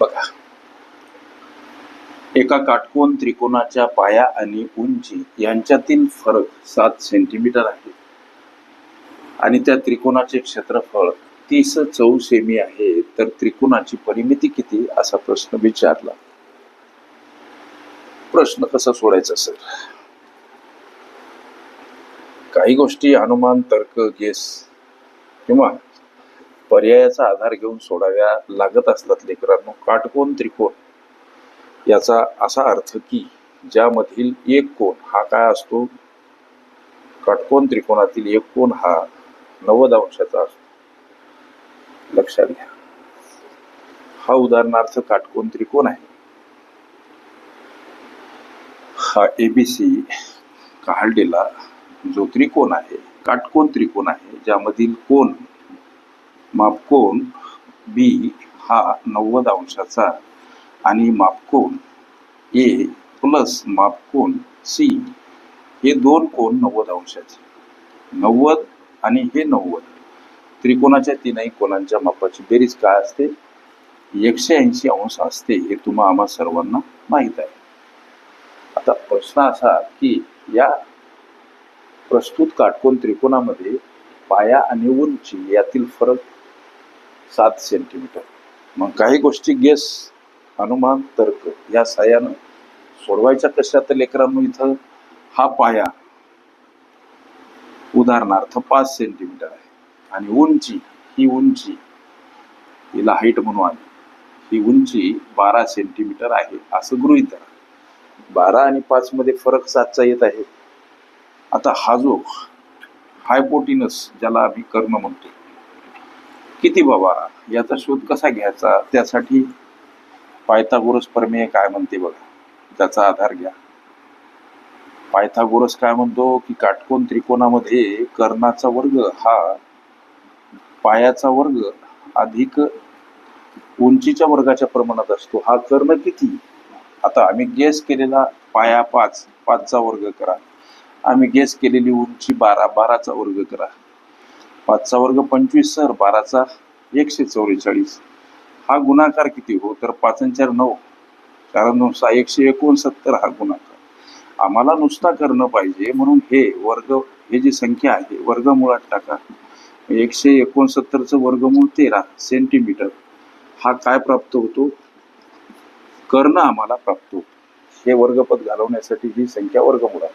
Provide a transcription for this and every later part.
बघा. एका काटकोन त्रिकोणाच्या पाया आणि उंची यांच्यातील फरक सात सेंटीमीटर आहे. आणि त्या त्रिकोणाचे क्षेत्रफळ तीस चौ सेमी आहे तर त्रिकोणाची परिमिती किती? असा प्रश्न विचारला. प्रश्न कसा सोडायचा सर? काही गोष्टी अनुमान तर्क गेस किंवा पर्यायाचा आधार घेऊन सोडाव्या लागत असतात लेकरांनो. काटकोन त्रिकोण. याचा असा अर्थ की ज्यामधील एक कोण हा काय असतो? काटकोन त्रिकोणातील एक कोण हा नव्वद अंशाचा असतो. लक्षात घ्या. हा उदाहरणार्थ काटकोन त्रिकोण आहे. हा एबीसी काढलेला जो त्रिकोण आहे काटकोन त्रिकोण आहे ज्यामधील कोण मापकोन बी हा नव्वद अंशाचा आणि मापकोन ए प्लस मापकोन सी हे दोन कोण नव्वद अंशाचे. नव्वद आणि हे नव्वद. त्रिकोणाच्या तीनही कोणांच्या मापाची बेरीज काय असते? एकशे ऐंशी अंश असते हे तुम्हा आम्हा सर्वांना माहीत आहे. आता प्रश्न असा की या प्रस्तुत काटकोन त्रिकोणामध्ये पाया आणि उंची यातील फरक सात सेंटीमीटर मग काही गोष्टी गेस अनुमान तर्क या साह्यानं सोडवायच्या कशा तर लेकरांनो इथं हा पाया उदाहरणार्थ पाच सेंटीमीटर आहे. आणि उंची ही उंची हिला हाईट म्हणू आली ही उंची बारा सेंटीमीटर आहे असं गृहित धरा. बारा आणि पाच मध्ये फरक सातचा येत आहे. आता हा जो हायपोटिनस ज्याला आम्ही कर्ण म्हणतो किती बाबा? याचा शोध कसा घ्यायचा? त्यासाठी पायथागोरस प्रमेय काय म्हणते बघा? त्याचा आधार घ्या. पायथागोरस काय म्हणतो की काटकोन त्रिकोणामध्ये कर्णाचा वर्ग हा पायाचा वर्ग अधिक उंचीच्या वर्गाच्या प्रमाणात असतो. हा कर्ण किती? आता आम्ही गेस केलेला पाया पाच पाचचा वर्ग करा. आम्ही गेस केलेली उंची बारा बाराचा वर्ग करा. पाचचा वर्ग पंचवीस सर. बाराचा एकशे चौवेचाळीस हा गुणाकार किती हो? तर पाच चार नऊ. कारण नुसता एकशे एकोणसत्तर हा गुणाकार. आम्हाला नुसता करणं पाहिजे. म्हणून हे वर्ग हे जी संख्या आहे वर्गमुळात टाका. एकशे एकोणसत्तरचं वर्गमूळ तेरा सेंटीमीटर. हा काय प्राप्त होतो? कर्ण आम्हाला प्राप्त होतो. हे वर्गपद घालवण्यासाठी ही संख्या वर्गमुळात.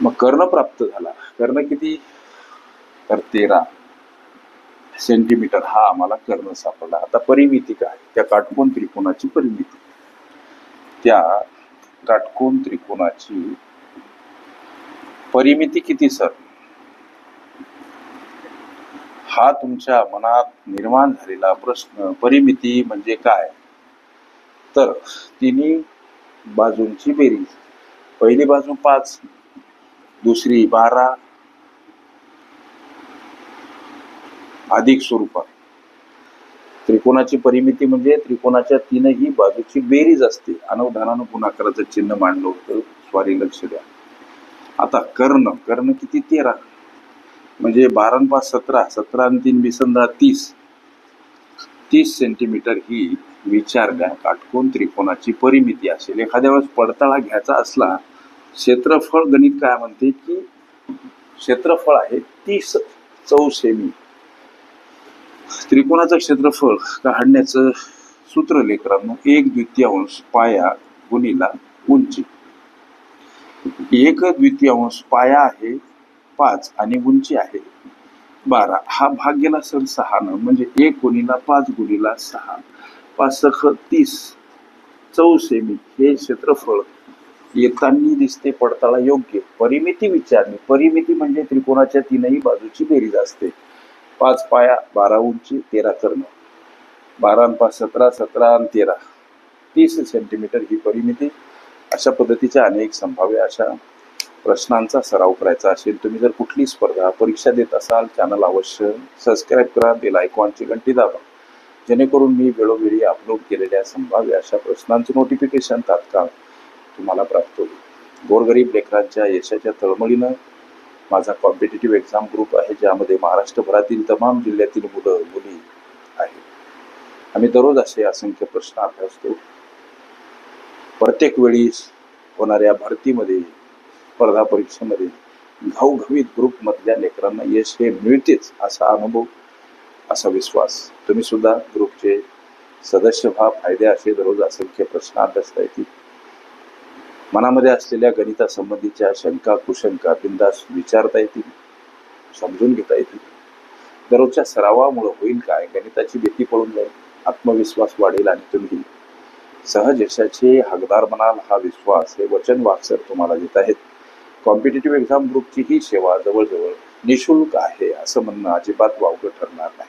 मग कर्ण प्राप्त झाला. कर्ण किती? तर तेरा सेंटीमीटर हा आम्हाला कर्ण सापडला. आता परिमिती काय? त्या काटकोन त्रिकोणाची परिमिती. त्या काटकोन त्रिकोणाची परिमिती किती सर? हा तुमच्या मनात निर्माण झालेला प्रश्न. परिमिती म्हणजे काय? तर तिन्ही बाजूंची बेरीज. पहिली बाजू पाच दुसरी बारा अधिक स्वरूपात त्रिकोणाची परिमिती म्हणजे त्रिकोणाच्या तीनही बाजूची बेरीज असते. अनवधानानं गुणाकाराचं चिन्ह मांडलं होतं. स्वारी लक्ष द्या. आता कर्ण कर्ण किती तेरा? म्हणजे बारा पाच सतरा सतरा आणि तीन बिसंदा तीस. तीस सेंटीमीटर ही विचार द्या काटकोन त्रिकोणाची परिमिती असेल. एखाद्या वेळेस पडताळा घ्यायचा असला क्षेत्रफळ गणित काय म्हणते की क्षेत्रफळ आहे तीस चौसेमी. त्रिकोणाचं क्षेत्रफळ काढण्याचं सूत्र लेकरांनो एक द्वितीयांश पाया गुणीला उंची. एक द्वितीयांश पाया आहे पाच आणि उंची आहे बारा. हा भाग गेला सर सहानं म्हणजे एक गुणीला पाच गुणीला सहा. पाच सख तीस. चौ सेमी हे क्षेत्रफळ येताना दिसते पडताळा योग्य. परिमिती विचारली परिमिती म्हणजे त्रिकोणाच्या तीनही बाजूची बेरीज असते. पाच पाया बारा उंची तेरा कर्ण बारा पाच सतरा सतरा आणि तेरा. तीस सेंटीमीटर ही परिमिती. अशा पद्धतीच्या अनेक संभाव्य अशा प्रश्नांचा सराव करायचा असेल तुम्ही जर कुठली स्पर्धा परीक्षा देत असाल चॅनल अवश्य सबस्क्राईब करा बेल आयकॉनची घंटी दाबा. जेणेकरून मी वेळोवेळी अपलोड केलेल्या संभाव्य अशा प्रश्नांचं नोटिफिकेशन तात्काळ तुम्हाला प्राप्त होईल. गोरगरीब लेकरांच्या यशाच्या तळमळीनं माझा कॉम्पिटेटिव्ह एक्झाम ग्रुप आहे ज्यामध्ये महाराष्ट्रभरातील तमाम जिल्ह्यातील मुलं मुली आहेत. आम्ही दररोज असे असंख्य प्रश्न अभ्यासतो प्रत्येक वेळी होणाऱ्या भरतीमध्ये स्पर्धा परीक्षेमध्ये घवघवीत ग्रुपमधल्या लेकरांना यश हे मिळतेच असा अनुभव असा विश्वास. तुम्ही सुद्धा ग्रुपचे सदस्य व्हा फायदे असे दररोज असंख्य प्रश्न अभ्यासता येतील. मनामध्ये असलेल्या गणितासंबंधीच्या शंका कुशंका बिंदास विचारता येतील समजून घेता येतील. दररोजच्या सरावामुळे होईल काय? गणिताची भीती पळून जाईल आत्मविश्वास वाढेल आणि तुम्ही सहज यशाचे हकदार बनाल हा विश्वास हे वचन वाक्सर तुम्हाला देत आहेत. कॉम्पिटेटिव्ह एक्झाम ग्रुपची ही सेवा जवळजवळ निशुल्क आहे असं म्हणणं अजिबात वावगं ठरणार नाही.